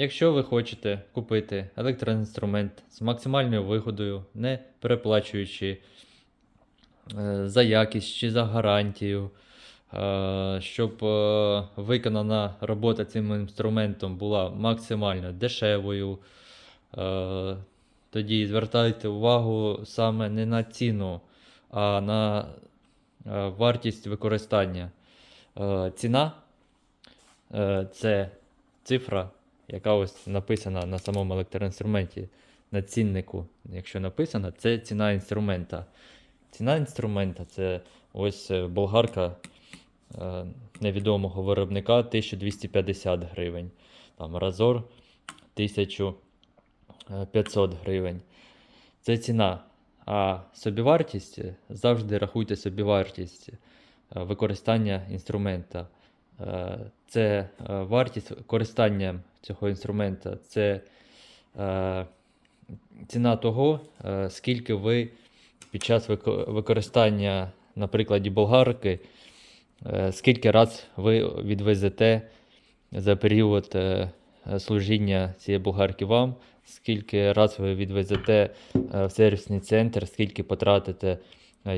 Якщо ви хочете купити електроінструмент з максимальною вигодою, не переплачуючи е, за якість чи за гарантію, е, щоб е, виконана робота цим інструментом була максимально дешевою, тоді звертайте увагу саме не на ціну, а на вартість використання. Ціна це цифра, яка ось написана на самому електроінструменті, на ціннику. Якщо написано, це ціна інструмента. Ціна інструмента це ось е, болгарка е, невідомого виробника 1250 гривень. Там Разор 1500 гривень. Це ціна. А собівартість завжди рахуйте собівартість е, використання інструмента. Е, Це е, вартість користання цього інструмента, це е, ціна того, скільки ви під час використання, на прикладі болгарки, скільки раз ви відвезете за період служіння цієї болгарки вам, скільки раз ви відвезете в сервісний центр, скільки потратите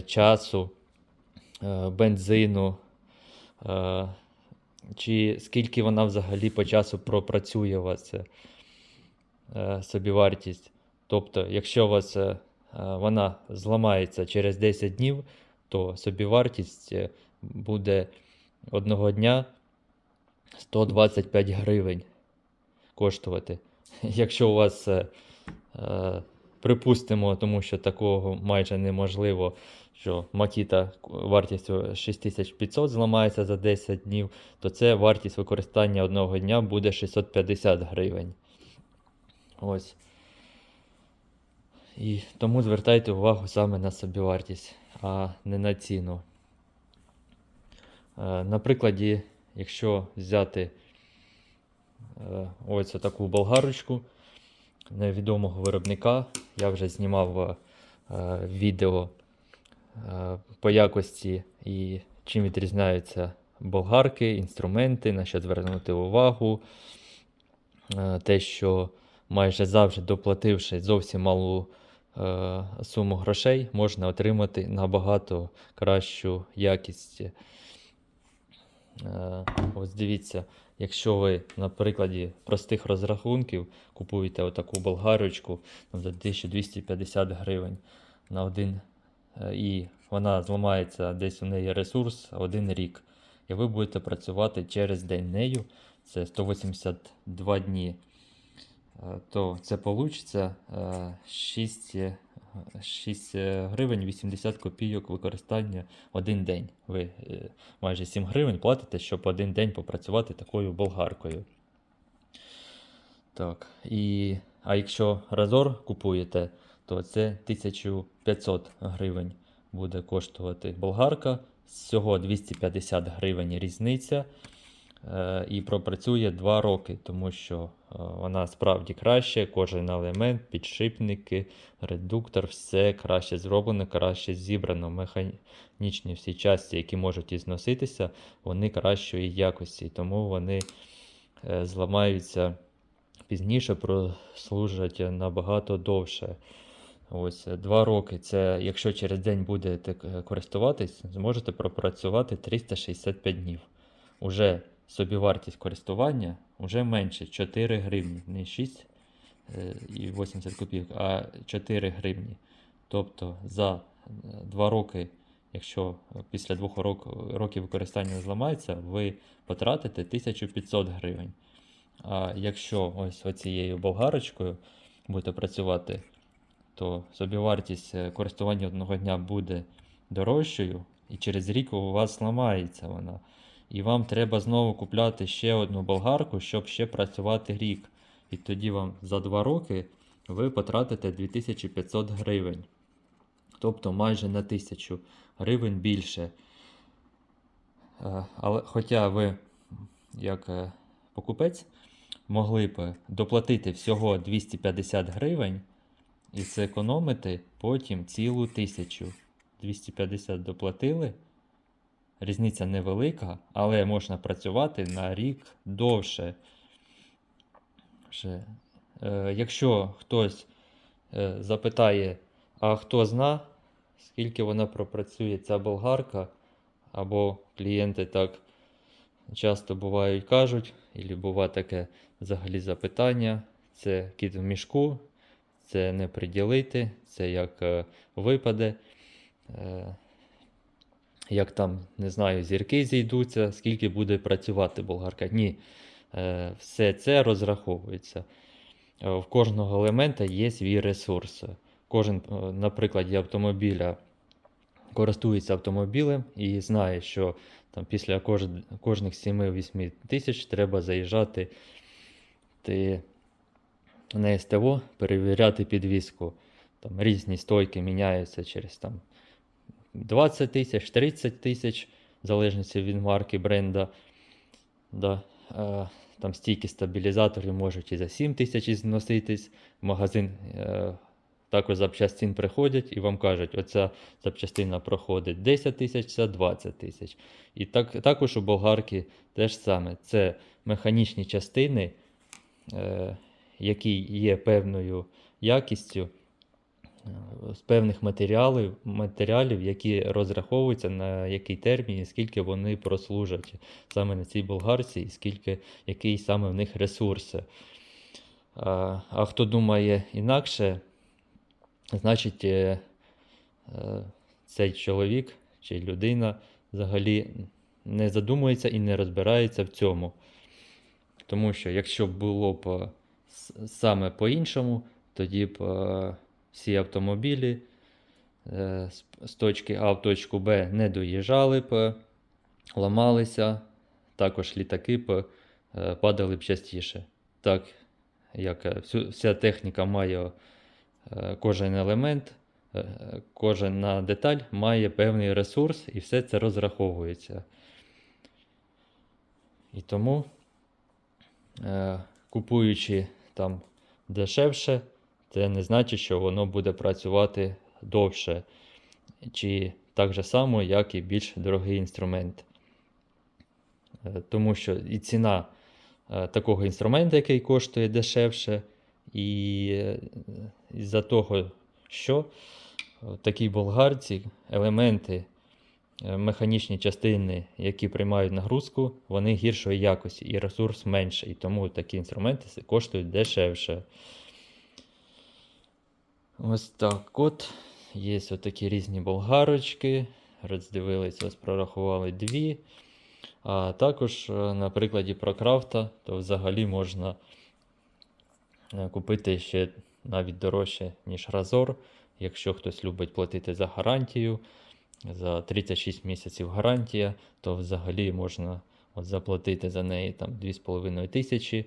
часу, бензину, чи скільки вона взагалі по часу пропрацює у вас е, е, собівартість. Тобто, якщо у вас е, е, вона зламається через 10 днів, то собівартість е, буде одного дня 125 гривень коштувати. Якщо у вас, е, припустимо, тому що такого майже неможливо, що Makita вартістю 6500 зламається за 10 днів, то це вартість використання одного дня буде 650 гривень. Ось. І тому звертайте увагу саме на собівартість, а не на ціну. Е, На прикладі, якщо взяти е, ось таку болгарочку невідомого виробника, я вже знімав е, відео по якості і чим відрізняються болгарки, інструменти, на що звернути увагу. Е, Те, що майже завжди доплативши зовсім малу е, суму грошей, можна отримати набагато кращу якість. Е, ось дивіться, якщо ви на прикладі простих розрахунків купуєте отаку болгарочку за 1250 гривень на один, е, і вона зламається десь у неї ресурс один рік, і ви будете працювати через день нею, це 182 дні е, то це вийде 6, 6 гривень 80 копійок використання один день. Ви е, майже 7 гривень платите, щоб один день попрацювати такою болгаркою. Так, і, а якщо Разор купуєте, то це 1500 гривень буде коштувати болгарка. Всього 250 гривень різниця е, і пропрацює 2 роки, тому що е, вона справді краще, кожен елемент, підшипники, редуктор, все краще зроблено, краще зібрано. Механічні всі частини, які можуть ізноситися, вони кращої якості, тому вони е, зламаються пізніше, прослужать набагато довше. Ось е, два роки. Це якщо через день будете е, користуватись, зможете пропрацювати 365 днів. Уже собівартість користування вже менше 4 гривні, не 6 е, і 80 копійок, а 4 гривні. Тобто за 2 роки, якщо після 2 рок- років використання зламається, ви потратите 1500 гривень. А якщо ось оцією болгарочкою будете працювати, то собівартість е, користування одного дня буде дорожчою, і через рік у вас ламається вона. І вам треба знову купляти ще одну болгарку, щоб ще працювати рік. І тоді вам за 2 роки ви потратите 2500 гривень. Тобто майже на 1000 гривень більше. Е, Але хоча ви, як е, покупець, могли б доплатити всього 250 гривень і зекономити потім цілу тисячу. 250 доплатили. Різниця невелика, але можна працювати на рік довше. Ще, е, якщо хтось е, запитає, а хто зна, скільки вона пропрацює ця болгарка, або клієнти так часто бувають кажуть, або буває таке взагалі запитання, це кіт в мішку, це не приділити, це як е, випаде. Е, як там, не знаю, зірки зійдуться, скільки буде працювати болгарка. Ні, е, все це розраховується. Е, В кожного елемента є свій ресурс. Кожен, е, на прикладі автомобіля, користується автомобілем і знає, що там, після кожних 7-8 тисяч треба заїжджати ти... на СТО, перевіряти підвіску. Там різні стойки міняються через там, 20 тисяч, 30 тисяч, в залежності від марки бренда. Да. Е, там стійки стабілізаторів можуть і за 7 тисяч зноситись. В магазин е, також запчастин приходять і вам кажуть, оця запчастина проходить 10 тисяч, ця 20 тисяч. І так, також у болгарки теж саме. Це механічні частини, е, які є певною якістю з певних матеріалів, матеріалів, які розраховуються на який термін і скільки вони прослужать саме на цій болгарці, і скільки, який саме в них ресурс. А, а хто думає інакше, значить е, е, цей чоловік чи людина взагалі не задумується і не розбирається в цьому. Тому що якщо було б е, саме по-іншому, тоді б е, всі автомобілі е, з- точки А в точку Б не доїжджали б, е, ламалися, також літаки б е, падали б частіше. Так як е, всю- вся техніка має е, кожен елемент, е, кожна деталь має певний ресурс, і все це розраховується. І тому, е, купуючи там дешевше, це не значить, що воно буде працювати довше, чи так же само, як і більш дорогий інструмент. Е, Тому що і ціна е, такого інструменту, який коштує дешевше, і е, із-за того, що в такій болгарці елементи, механічні частини, які приймають нагрузку, вони гіршої якості і ресурс менший. І тому такі інструменти коштують дешевше. Ось так от. Є отакі різні болгарочки. Роздивились, ось прорахували дві. А також е, на прикладі ProCraft, то взагалі можна е, купити ще навіть дорожче, ніж Razor. Якщо хтось любить платити за гарантію, за 36 місяців гарантія, то взагалі можна от заплатити за неї там 2,5 тисячі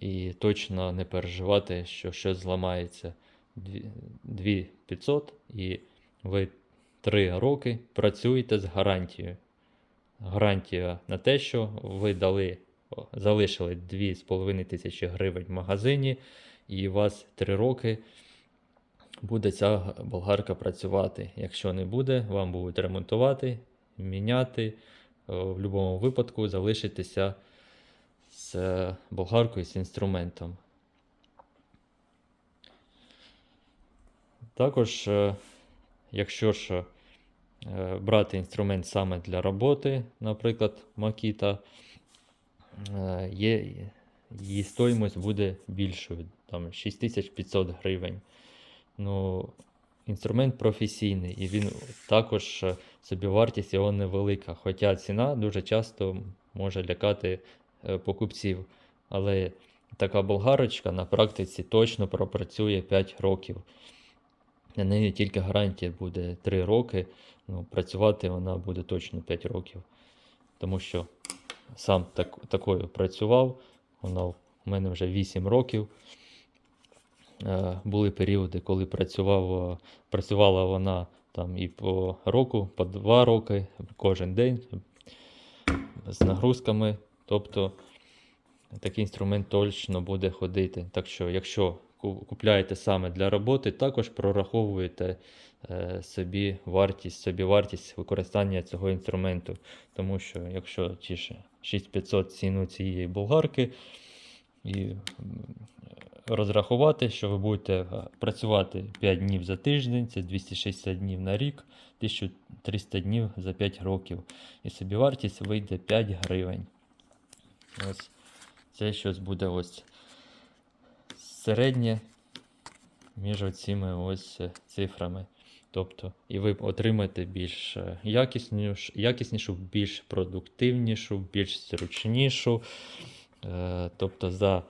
і точно не переживати, що щось зламається. 2500 і ви 3 роки працюєте з гарантією. Гарантія на те, що ви дали, залишили 2,5 тисячі гривень в магазині, і у вас 3 роки буде ця болгарка працювати. Якщо не буде, вам будуть ремонтувати, міняти. В будь-якому випадку залишитися з е, болгаркою, з інструментом. Також, е, якщо ж е, брати інструмент саме для роботи, наприклад, е, є, її стоїмость буде більшою, там 6500 гривень. Ну, інструмент професійний, і він також е, собівартість його невелика. Хоча ціна дуже часто може лякати е, покупців. Але така болгарочка на практиці точно пропрацює 5 років. На неї тільки гарантія буде 3 роки. Ну, працювати вона буде точно 5 років. Тому що сам так, такою працював. Вона в мене вже 8 років. Е, були періоди, коли працював, е, працювала вона там і по року, по 2 роки, кожен день з нагрузками. Тобто такий інструмент точно буде ходити. Так що, якщо купляєте саме для роботи, також прораховуєте е, собі вартість, собі вартість використання цього інструменту. Тому що якщо ті ж 6500 ціну цієї болгарки, і розрахувати, що ви будете е, працювати 5 днів за тиждень, це 260 днів на рік, 1300 днів за 5 років. І собівартість вийде 5 гривень. Ось це щось буде ось середнє між цими ось е, цифрами. Тобто, і ви отримаєте більш е, якіснішу, якіснішу, більш продуктивнішу, більш зручнішу. Тобто, за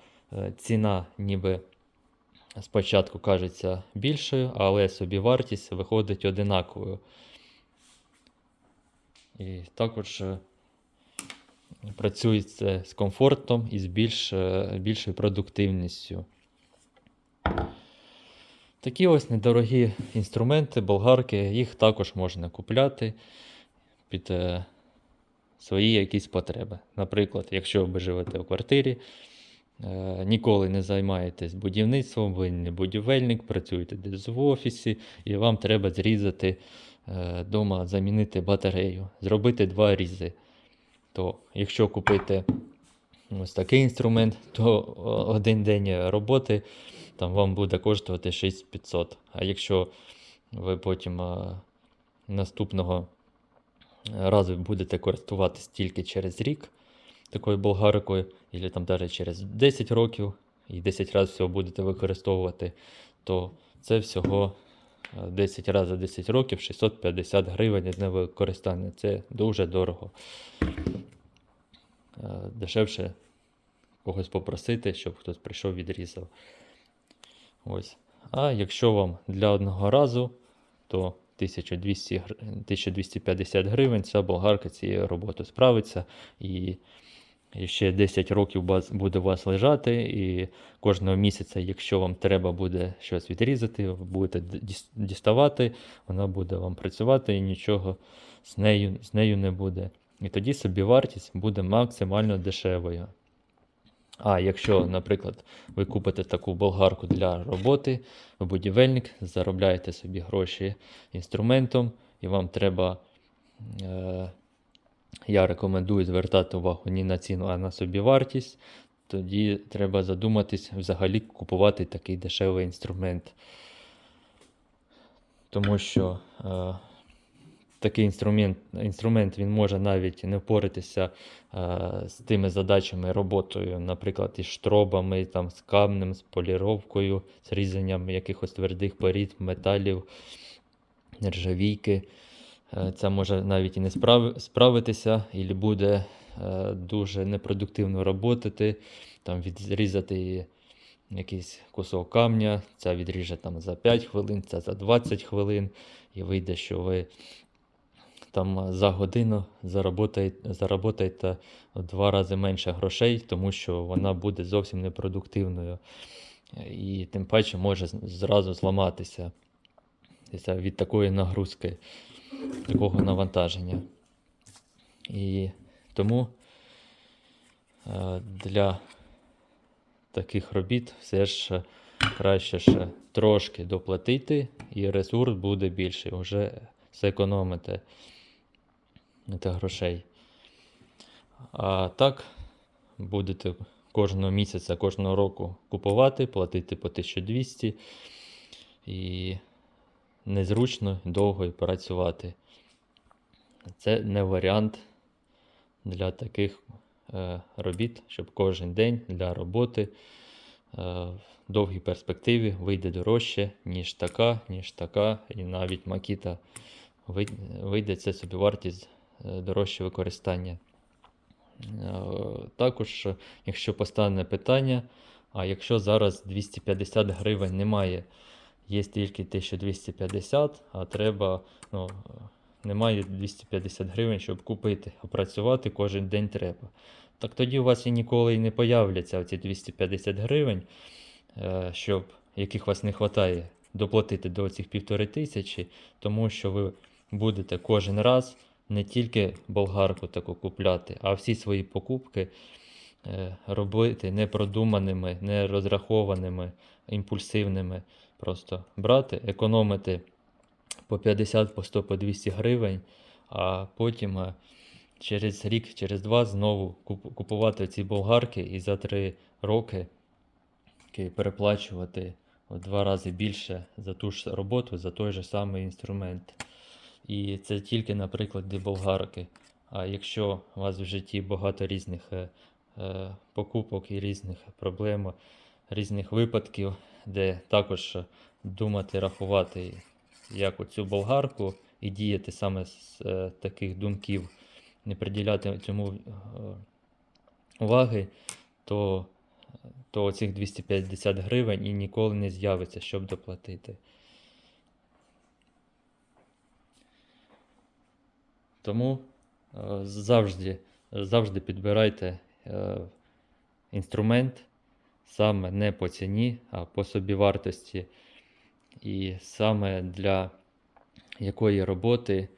ціна ніби спочатку кажеться більшою, але собівартість виходить одинаковою. І також е, працюється з комфортом і з більш, е, більшою продуктивністю. Такі ось недорогі інструменти, болгарки, їх також можна купляти під е, свої якісь потреби. Наприклад, якщо ви живете в квартирі, е, ніколи не займаєтесь будівництвом, ви не будівельник, працюєте десь в офісі, і вам треба зрізати вдома, замінити батарею, зробити два різи. То якщо купити ось такий інструмент, то один день роботи там вам буде коштувати 6500. А якщо ви потім а, наступного разу будете користуватись тільки через рік такою болгаркою, або там навіть через 10 років, і 10 разів всього будете використовувати, то це всього а, 10 разів за 10 років 650 гривень одне використання. Це дуже дорого. Е, Дешевше когось попросити, щоб хтось прийшов відрізав. Ось. А якщо вам для одного разу, то 1200, гр- 1250 гривень ця болгарка цією роботою справиться. І, і ще 10 років буде у вас лежати. І кожного місяця, якщо вам треба буде щось відрізати, ви будете діставати, вона буде вам працювати і нічого з нею, з нею не буде. І тоді собівартість буде максимально дешевою. А якщо, наприклад, ви купите таку болгарку для роботи, ви будівельник, заробляєте собі гроші інструментом, і вам треба, е, я рекомендую звертати увагу не на ціну, а на собівартість, тоді треба задуматись взагалі купувати такий дешевий інструмент. Тому що е, такий інструмент, інструмент він може навіть не впоратися е, з тими задачами роботою, наприклад, із штробами, там, з камнем, з поліровкою, з різанням якихось твердих порід, металів, нержавійки. Е, Це може навіть і не справ- справитися, і буде е, дуже непродуктивно роботати, там відрізати якийсь кусок камня, це відріже там за 5 хвилин, це за 20 хвилин, і вийде, що ви там за годину заработаєте, заработаєте в два рази менше грошей, тому що вона буде зовсім непродуктивною. Е, І тим паче може зразу зламатися Це від такої нагрузки, такого навантаження. І тому е, для таких робіт все ж е, краще ще трошки доплатити, і ресурс буде більший, вже зекономите та грошей. А так будете кожного місяця, кожного року купувати, платити по 1200 і незручно довго працювати. Це не варіант для таких е, робіт, щоб кожен день для роботи е, в довгій перспективі вийде дорожче, ніж така, ніж така, і навіть макіта вийде це собі вартість дорожче використання. Е, Також, е, якщо постане питання, а якщо зараз 250 гривень немає, є тільки 1250, а треба, ну, е, немає 250 гривень, щоб купити, а працювати кожен день треба. Так тоді у вас і ніколи і не появляться ці 250 гривень, е, щоб, яких вас не вистачає доплатити до цих півтори тисячі, тому що ви будете кожен раз не тільки болгарку таку купляти, а всі свої покупки е, робити непродуманими, не розрахованими, імпульсивними. Просто брати, економити по 50, по 100, по 200 гривень, а потім е, через рік, через два знову купувати ці болгарки і за 3 роки переплачувати в два рази більше за ту ж роботу, за той же самий інструмент. І це тільки на прикладі болгарки. А якщо у вас в житті багато різних е, е, покупок і різних проблем, різних випадків, де також думати, рахувати, як оцю болгарку, і діяти саме з е, таких думків, не приділяти цьому е, уваги, то, то оцих 250 гривень і ніколи не з'явиться, щоб доплатити. Тому е, завжди, завжди підбирайте е, інструмент саме не по ціні, а по собівартості. І саме для якої роботи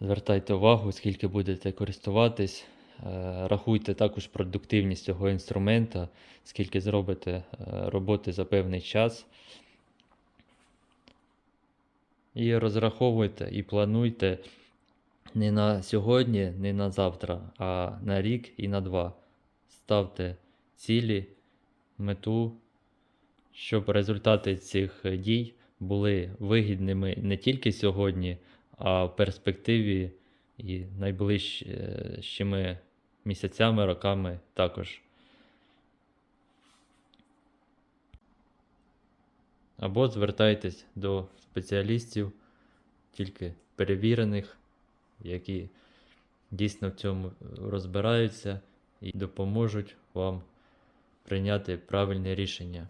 звертайте увагу, скільки будете користуватись. Е, Рахуйте також продуктивність цього інструмента, скільки зробите роботи за певний час. І розраховуйте і плануйте не на сьогодні, не на завтра, а на рік і на два. Ставте цілі, мету, щоб результати цих дій були вигідними не тільки сьогодні, а в перспективі і найближчими місяцями, роками також. Або звертайтесь до спеціалістів, тільки перевірених, які дійсно в цьому розбираються і допоможуть вам прийняти правильне рішення.